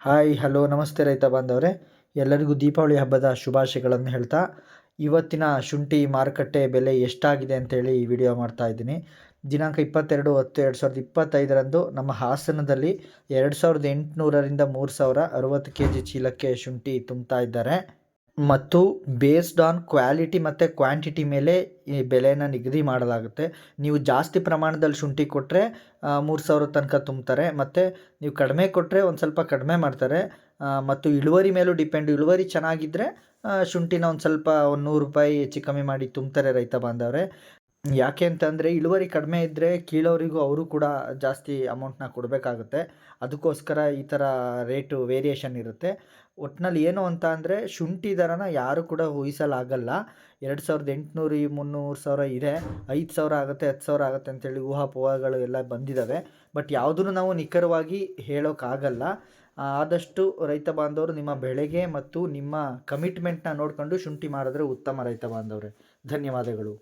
Hi, hello, ನಮಸ್ತೆ ರೈತ ಬಾಂಧವರೇ. ಎಲ್ಲರಿಗೂ ದೀಪಾವಳಿ ಹಬ್ಬದ ಶುಭಾಶಯಗಳನ್ನು ಹೇಳ್ತಾ, ಇವತ್ತಿನ ಶುಂಠಿ ಮಾರುಕಟ್ಟೆ ಬೆಲೆ ಎಷ್ಟಾಗಿದೆ ಅಂತೇಳಿ ಈ ವಿಡಿಯೋ ಮಾಡ್ತಾ ಇದ್ದೀನಿ. ದಿನಾಂಕ ಇಪ್ಪತ್ತೆರಡು ಹತ್ತು ಎರಡು ಸಾವಿರದ ಇಪ್ಪತ್ತೈದರಂದು ನಮ್ಮ ಹಾಸನದಲ್ಲಿ ಎರಡು ಸಾವಿರದ ಎಂಟುನೂರರಿಂದ ಮೂರು ಸಾವಿರ ಅರುವತ್ತು ಕೆ ಜಿ ಚೀಲಕ್ಕೆ ಶುಂಠಿ ತುಂಬ್ತಾ ಇದ್ದಾರೆ. ಮತ್ತು ಬೇಸ್ಡ್ ಆನ್ ಕ್ವಾಲಿಟಿ ಮತ್ತು ಕ್ವಾಂಟಿಟಿ ಮೇಲೆ ಈ ಬೆಲೆನ ನಿಗದಿ ಮಾಡಲಾಗುತ್ತೆ. ನೀವು ಜಾಸ್ತಿ ಪ್ರಮಾಣದಲ್ಲಿ ಶುಂಠಿ ಕೊಟ್ಟರೆ ಮೂರು ಸಾವಿರ ತನಕ ತುಂಬ್ತಾರೆ. ಮತ್ತು ನೀವು ಕಡಿಮೆ ಕೊಟ್ಟರೆ ಒಂದು ಸ್ವಲ್ಪ ಕಡಿಮೆ ಮಾಡ್ತಾರೆ. ಮತ್ತು ಇಳುವರಿ ಮೇಲೂ ಡಿಪೆಂಡ್ ಇಳುವರಿ ಚೆನ್ನಾಗಿದ್ದರೆ ಶುಂಠಿನ ಒಂದು ಸ್ವಲ್ಪ ಒಂದು ನೂರು ರೂಪಾಯಿ ಹೆಚ್ಚು ಕಮ್ಮಿ ಮಾಡಿ ತುಂಬ್ತಾರೆ ರೈತ ಬಾಂಧವರೇ. ಯಾಕೆ ಅಂತಂದರೆ ಇಳುವರಿ ಕಡಿಮೆ ಇದ್ದರೆ ಕೀಳೋರಿಗೂ ಅವರು ಕೂಡ ಜಾಸ್ತಿ ಅಮೌಂಟ್ನ ಕೊಡಬೇಕಾಗುತ್ತೆ. ಅದಕ್ಕೋಸ್ಕರ ಈ ಥರ ರೇಟು ವೇರಿಯೇಷನ್ ಇರುತ್ತೆ. ಒಟ್ಟಿನಲ್ಲಿ ಏನು ಅಂತ ಅಂದರೆ ಶುಂಠಿ ದರನ ಯಾರು ಕೂಡ ಊಹಿಸಲಾಗಲ್ಲ. ಎರಡು ಸಾವಿರದ ಎಂಟುನೂರು ಈ ಮುನ್ನೂರು ಸಾವಿರ ಇದೆ. ಐದು ಸಾವಿರ ಆಗುತ್ತೆ, ಹತ್ತು ಸಾವಿರ ಆಗುತ್ತೆ ಅಂತೇಳಿ ಊಹಾಪೋಹಗಳು ಎಲ್ಲ ಬಂದಿದ್ದಾವೆ ಬಟ್ ಯಾವುದನ್ನು ನಾವು ನಿಖರವಾಗಿ ಹೇಳೋಕ್ಕಾಗಲ್ಲ ಆದಷ್ಟು ರೈತ ಬಾಂಧವರು ನಿಮ್ಮ ಬೆಳೆಗೆ ಮತ್ತು ನಿಮ್ಮ ಕಮಿಟ್ಮೆಂಟ್ನ ನೋಡಿಕೊಂಡು ಶುಂಠಿ ಮಾಡಿದ್ರೆ ಉತ್ತಮ ರೈತ ಬಾಂಧವರೇ. ಧನ್ಯವಾದಗಳು.